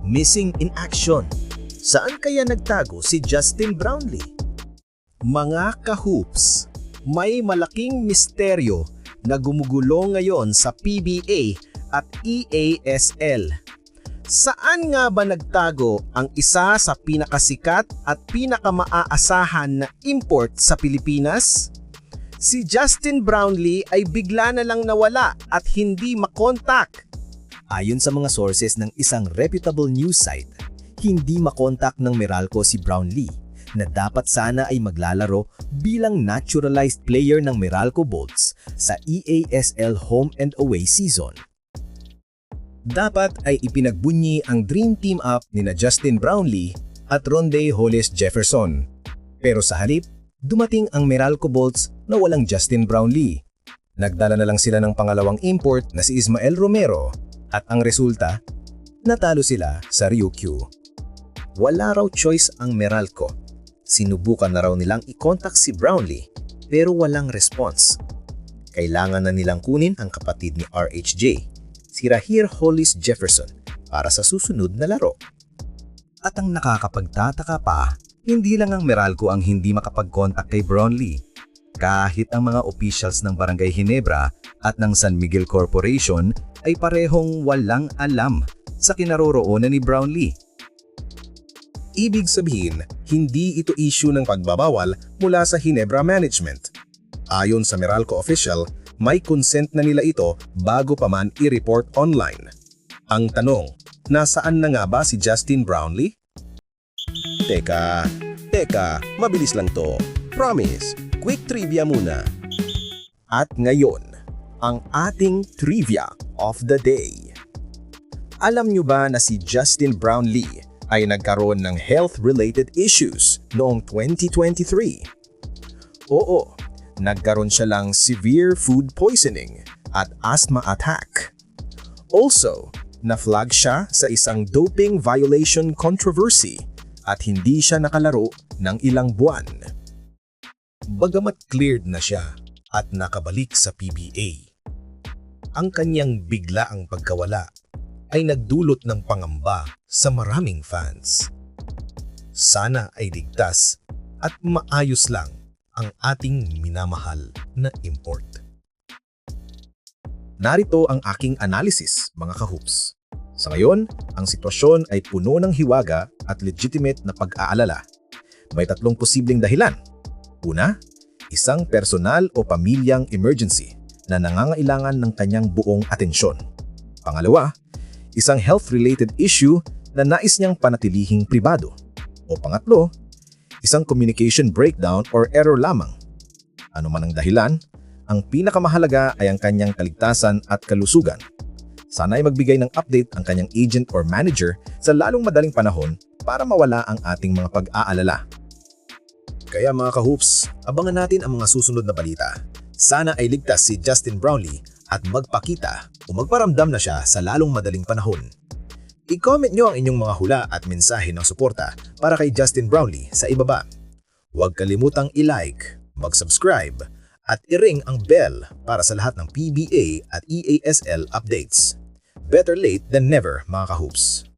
Missing in action. Saan kaya nagtago si Justin Brownlee? Mga kahoops, may malaking misteryo na gumugulo ngayon sa PBA at EASL. Saan nga ba nagtago ang isa sa pinakasikat at pinakamaaasahan na import sa Pilipinas? Si Justin Brownlee ay bigla na lang nawala at hindi makontak. Ayon sa mga sources ng isang reputable news site, hindi makontak ng Meralco si Brownlee na dapat sana ay maglalaro bilang naturalized player ng Meralco Bolts sa EASL home and away season. Dapat ay ipinagbunyi ang dream team up ni na Justin Brownlee at Ronde Hollis Jefferson. Pero sa halip, dumating ang Meralco Bolts na walang Justin Brownlee. Nagdala na lang sila ng pangalawang import na si Ismael Romero at ang resulta, natalo sila sa Ryukyu. Wala raw choice ang Meralco. Sinubukan na raw nilang i-contact si Brownlee pero walang response. Kailangan na nilang kunin ang kapatid ni RHJ, si Rahir Hollis Jefferson, para sa susunod na laro. At ang nakakapagtataka pa, hindi lang ang Meralco ang hindi makapag-contact kay Brownlee. Kahit ang mga officials ng Barangay Ginebra at ng San Miguel Corporation ay parehong walang alam sa kinaroroonan ni Brownlee. Ibig sabihin, hindi ito issue ng pagbabawal mula sa Ginebra Management. Ayon sa Meralco official, may consent na nila ito bago pa man i-report online. Ang tanong, nasaan na nga ba si Justin Brownlee? Teka, teka, mabilis lang to. Promise, quick trivia muna. At ngayon, ang ating trivia of the day. Alam nyo ba na si Justin Brownlee ay nagkaroon ng health-related issues noong 2023? Oo, nagkaroon siya lang severe food poisoning at asthma attack. Also, na-flag siya sa isang doping violation controversy at hindi siya nakalaro ng ilang buwan. Bagamat cleared na siya at nakabalik sa PBA, ang kanyang biglaang pagkawala ay nagdulot ng pangamba sa maraming fans. Sana ay ligtas at maayos lang ang ating minamahal na import. Narito ang aking analysis, mga kahoops. Sa ngayon, ang sitwasyon ay puno ng hiwaga at legitimate na pag-aalala. May tatlong posibleng dahilan. Una, isang personal o pamilyang emergency na nangangailangan ng kanyang buong atensyon. Pangalawa, isang health-related issue na nais niyang panatilihing pribado. O pangatlo, isang communication breakdown or error lamang. Ano man ang dahilan, ang pinakamahalaga ay ang kanyang kaligtasan at kalusugan. Sana ay magbigay ng update ang kanyang agent or manager sa lalong madaling panahon para mawala ang ating mga pag-aalala. Kaya mga kahoops, abangan natin ang mga susunod na balita. Sana ay ligtas si Justin Brownlee at magpakita o magparamdam na siya sa lalong madaling panahon. I-comment nyo ang inyong mga hula at mensahe ng suporta para kay Justin Brownlee sa ibaba. Huwag kalimutang i-like, mag-subscribe, at i-ring ang bell para sa lahat ng PBA at EASL updates. Better late than never mga kahoops.